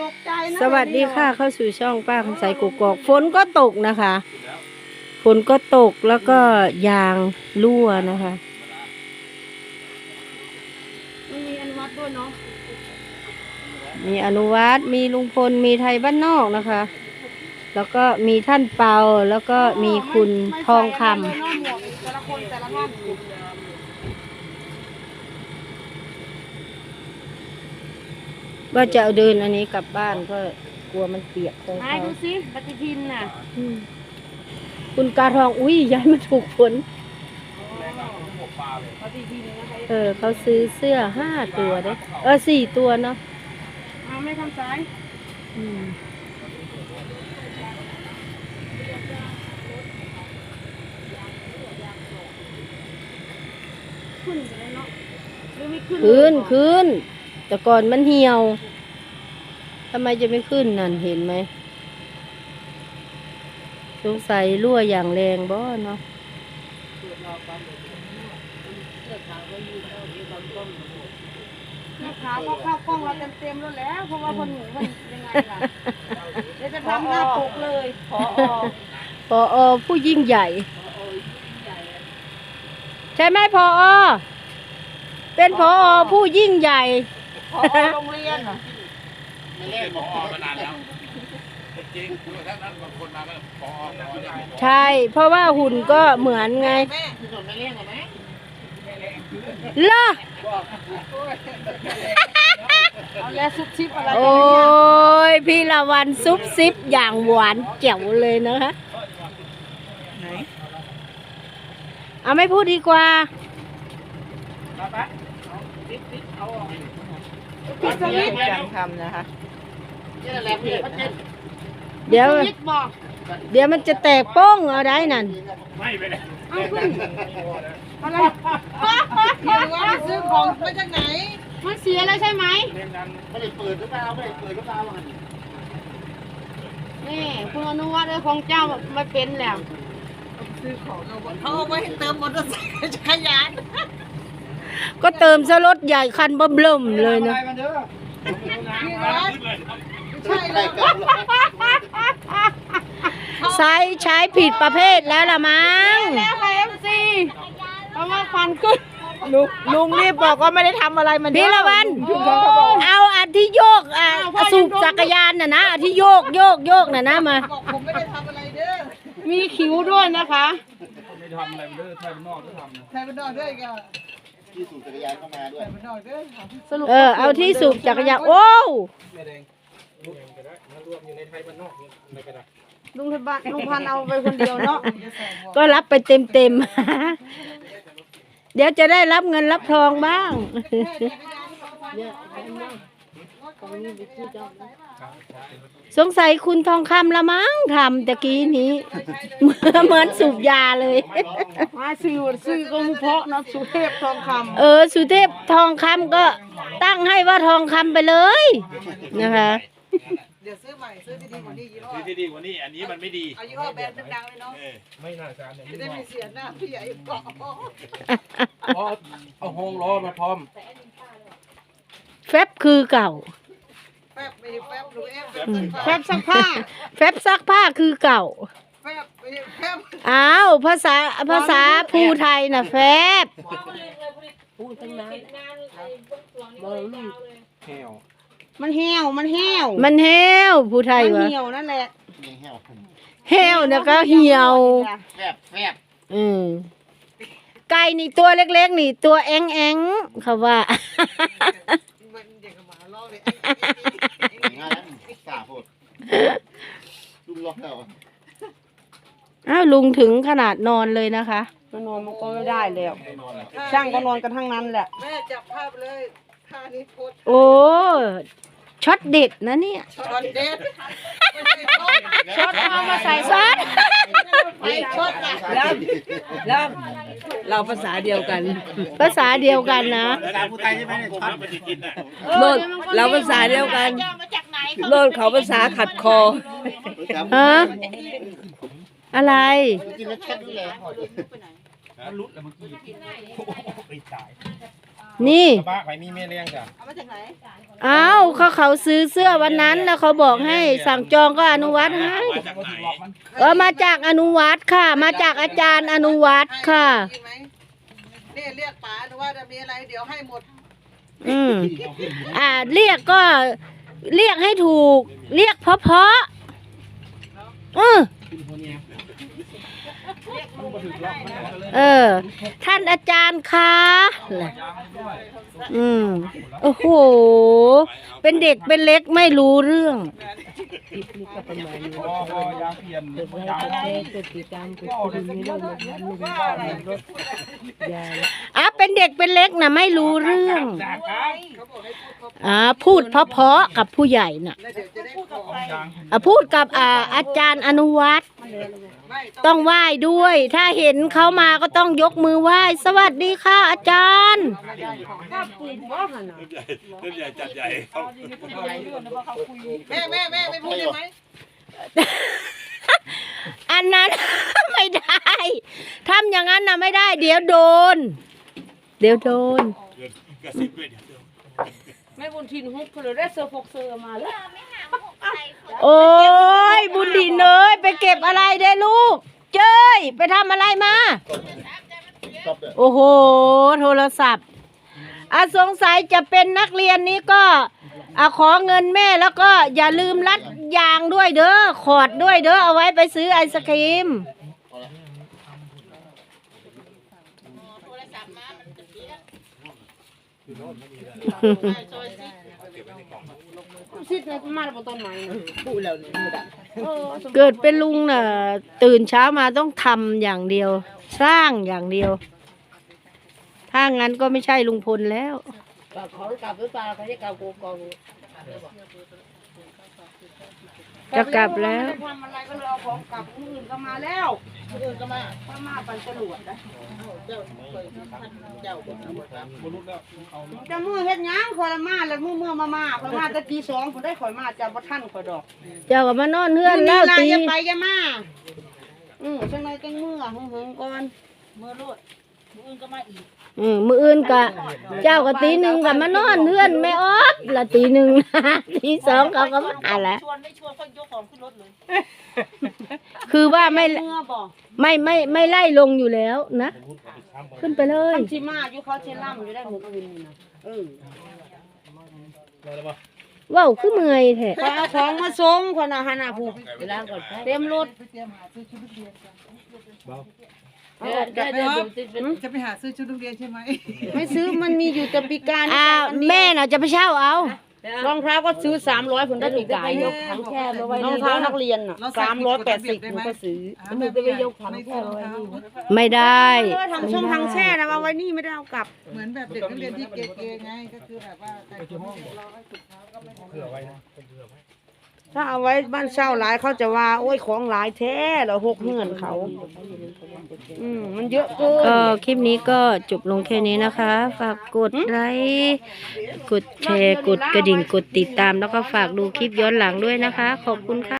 ตกใจนะสวัสดีค่ะ เข้าสู่ช่องป้าคำใสกกอกฝนก็ตกนะคะฝนก็ตกแล้วก็ยางรั่วนะคะมันมีอนุมัติด้วยเนาะมีอนุวัตมีลุงพลมีไทยบ้านนอกนะคะ แล้วก็มีท่านเปาแล้วก็มีคุณทองคำไม่ใส่อะไรเลยเนาะหมวกแต่ละคนแต่ละท่าน ว่าจะเอาเดินอันนี้กลับบ้านก็กลัวมันเปียกของไหนเขาดูสิปฏิทินน่ะอืมคุณกาทองอุ้ยย้ายมาถูกฝนปฏิทินนะคะเออเขาซื้อเสื้อห้าตัวเด้เออสี่ตัวเนาะเอาไม่ทำซ้ายอืมขึ้นไปแล้วเนาะหรือไม่ขึ้นขึ้นขึ้น แต่ก่อนมันเหี่ยวทำไมจะไม่ขึ้นนั่นเห็นไหมสงสัยรั่วอย่างแรงบ่เนาะลูกค้าก็เข้ากล้องเราเต็มๆแล้วแหล้วเพราะว่าคนหนูมันยังไงล่ะเดี๋ยวจะทำหน้าปกเลยพอพออผู้ยิ่งใหญ่ ใช่ไหมพออเป็นพออผู้ยิ่งใหญ่ พอโรงเรียนเหรอไม่เล่นหมออมานานแล้วจริงๆถ้านั้นบางคนมาก็พออมอได้ใช่ เพราะว่าหุ่นก็เหมือนไงแม่ที่สุดไม่เลี้ยงเหรอแม่เลอเอาแล้วซุปชิปอะไรโอ้ยพี่ละวันซุปซิปอย่างหวานแจ๋วเลยนะคะไหนเอาไม่พูดดีกว่า ปิดสวิตช์การทำนะคะเดี๋ยวสวิตช์บอกเดี๋ยวมันจะแตกโป้งเอาได้นั่น ไม่ไปเลยเอาขึ้นอะไรเดี๋ยวว่าไปซื้อของมาจากไหน มันเสียแล้วใช่ไหมไม่ได้เปิดหรือเปล่าไม่ได้เปิดหรือเปล่ามัน นี่คุณอนุวัฒน์เอ้ยของเจ้าไม่เป็นแล้วเขาเอาไว้เติมมอเตอร์ไซค์จักรยาน ก็เติมสลดใหญ่คันเบิ่มๆเลยนะมันเด้อใช่แล้วใช้ใช้ผิดประเภทแล้วละมั้งแล้วค่ะเอฟซีเพราะว่าควันขึ้นลุงลุงรีบบอกว่าไม่ได้ทำอะไรมันพี่ละวันเอาอันที่โยกอะสูบจักรยานน่ะนะอันที่โยกโยกโยกน่ะนะมาบอกผมไม่ได้ทำอะไรเด้อมีคิ้วด้วยนะคะ ไม่ทำอะไรมันเด้อไทยมันนอกก็ทำนะใครเป็นดอกด้วยกัน ที่สูบจักรยานเข้ามาด้วยเป็นดอกด้วยสรุปเออเอาที่สูบจักรยานโอ้วแม่แดงรวมก็ได้มารวมอยู่ในไทยมันนอกนี่อะไรก็ได้ลุงพันบ้านลุงพันเอาไปคนเดียวเนาะก็รับไปเต็มเต็มๆเดี๋ยวจะได้รับเงินรับทองบ้าง สงสัยคุณทองคำละมั้งทำตะกี้นี้ เหมือนสูบยาเลย มาซื้อซื้อก็มุเพาะเนาะสุเทพทองคเออ สุเทพทองคำก็ตั้งให้ว่าทองคำไปเลยนะคะ เดี๋ยวซื้อใหม่ซื้อที่ดีกว่านี้ยี่ห้อที่ดีกว่านี้อันนี้มันไม่ดีเอายี่ห้อแบรนด์ดังๆเลยเนาะไม่น่าจะเนี่ยจะได้ไม่เสียหน้าพี่ใหญ่เกาะเอาเอาโฮงล้อมาพร้อม แฟบคือเก่าแป๊บไม่ใช่แป๊บหนูเอฟอืมำแฟบซักผ้า แฟบซักผ้าคือเก่าแป๊บไม่ใช่แป๊บอ้าวภาษาภาษาภูไทยน่ะแฟบแห้วมันเหี่ยวมันเหี่ยวมันเหี่ยวภูไทยมันวะเหี่ยวนั่นแหละแห้วเหี่ยวนะก็เหี่ยว แฟบแฟบอืมไก่นี่ตัวเล็กๆ นี่ตัวแองแองๆเขาว่า งานนั้นสาโพดลุงล็อกแล้วอ้าวลุงถึงขนาดนอนเลยนะคะ มันนอนมันก็ไม่ได้แล้ว ไม่นอนแล้วช่างก็นอนกันทั้งนั้นแหละ แม่จับภาพเลยท่านี้โพสโอ้ช็อตเด็ดนะเนี่ยช็อตเด็ดช็อตเอามาใส่ช็อต ไปช็อตอะแล้วเราภาษาเดียวกันภาษาเดียวกันนะแล้วการพูดไทยใช่ไหมเนี่ยช็อตไปกินนะโลดเราภาษาเดียวกันโลดเขาภาษาขัดคอฮะอะไรกินแล้วเช็ดนี่แหละมันรุดแล้วเมื่อกี้โอ้โหไปตาย นี่ กระบะไปมีแม่เลี้ยงจ้ะเอามาจากไหนอ้าวเขาเขาซื้อเสื้อวันนั้นแล้วเขาบอกให้สั่งจองก็อนุวัตให้มาจากไหนเออมาจากอนุวัตค่ะ มาจากอาจารย์อนุวัตค่ะกินไหมนี่เรียกป๋าหรือว่าจะมีอะไรเดี๋ยวให้หมดอืมอ่า เรียกก็เรียกให้ถูก เรียกเพราะเพราะๆเออ เออ ท่านอาจารย์คะอืมโอ้โห เป็นเด็กเป็นเล็กไม่รู้เรื่องอะเป็นเด็กเป็นเล็กนะไม่รู้เรื่องอ่าพูดเพาะๆกับผู้ใหญ่น่ะอะพูดกับอ่าอาจารย์อนุวัตรไม่ ต้องไหว้ด้วย ถ้าเห็นเขามาก็ต้องยกมือไหว้ สวัสดีค่ะ อาจารย์ เรื่องใหญ่จัดใหญ่ครับแม่แม่แม่ไม่พูดได้ไหมอันนั้น ไม่ได้ทำอย่างนั้นนะไม่ได้ เดี๋ยวโดน เดี๋ยวโดน กระซิบด้วยเดี๋ยว แม่บุญทินฮุกเขาเลยได้เสื้อฟกเสื้อมาแล้วโอ้ยบุญดินเอ้ยไปเก็บอะไรได้ลูก เจ้ย ไปทำอะไรมาโอ้โห โทรศัพท์อาสงสัยจะเป็นนักเรียนนี้ก็อะขอเงินแม่แล้วก็อย่าลืมรัดยางด้วยเด้อขอดด้วยเด้อเอาไว้ไปซื้อไอศครีม ซิดเลยมาแล้วบ่ต้นไม้นะพูดแล้วนี่ม่ได้เออเกิดเป็นลุงน่ะตื่นเช้ามาต้องทำอย่างเดียว สร้างอย่างเดียว ถ้างั้นก็ไม่ใช่ลุงพลแล้วเขากลับหรือเปล่าเขาจะกลับกูกอง จะกลับแล้วไม่ได้ทำอะไรก็เลยเอาของกลับคนอื่นก็มาแล้วคนอื่นก็มาถ้ามาปั่นจรวดนะเจ้าเคยท่านเจ้าบอกเอาหมดครับจะมือเฮ็ดหยังคอยละมาแล้วมือเมื่อมามาคอยมาแต่ตีสองคนได้คอยมาจะบ่ทันคอยดอกเจ้าก็มานอนเฮือนแล้วลาตีอย่าไปอย่ามาอือจังไดจังมือหึงหึงๆก่อนมือรูดมืออื่นก็มาอีก อืมมืออื่นกะเจ้าก็ตีหนึ่งกับมานอนเฮือนแม่ออดละตีหนึ่งตีสองเขาก็มาแล้วชวนไม่ชวนก็ยกของขึ้นรถเลยคือว่าไม่เมื่อบ่ไม่ไม่ไม่ไล่ลงอยู่แล้วนะขึ้นไปเลยคันสิมาอยู่เขาสิล่ำอยู่ได้มื้ออื่นนี่นะเออว้าวคือเมื่อยแท้คอยเอาของมาส่งคนน่ะหั่นน่ะผู้เต็มรถ เดี๋ยวเดี๋ยวเดี๋ยวจะไปหาซื้อชุดนักเรียนใช่ไหมไม่ซื้อมันมีอยู่แต่ปีกานี่อ้าวแม่น่ะจะไปเช่าเอา รองเท้าก็ซื้อ300ผลได้ปีกายกถังแช่มาไว้รองเท้านักเรียนน่ะ380หนูก็ซื้อหนูจะไปยกถังแค่ไว้ไม่ได้เออทำช่องทางแช่นะเอาไว้นี่ไม่ได้เอากลับ เหมือนแบบเด็กนักเรียนที่เก๋ๆไงก็คือแบบว่าแต่งตัวเราให้สุดเท้าก็ไม่เผื่อไว้นะเผื่อไว้ถ้าเอาไว้บ้านเช่าหลายเขาจะว่า โอ้ยของหลายแท้แล้วหกเหือนเขา อืมมันเยอะเกิน ก็คลิปนี้ก็จบลงแค่นี้นะคะ ฝากกดไลค์กดแชร์ กดกระดิ่งกดติดตาม แล้วก็ฝากดูคลิปย้อนหลังด้วยนะคะ ขอบคุณค่ะ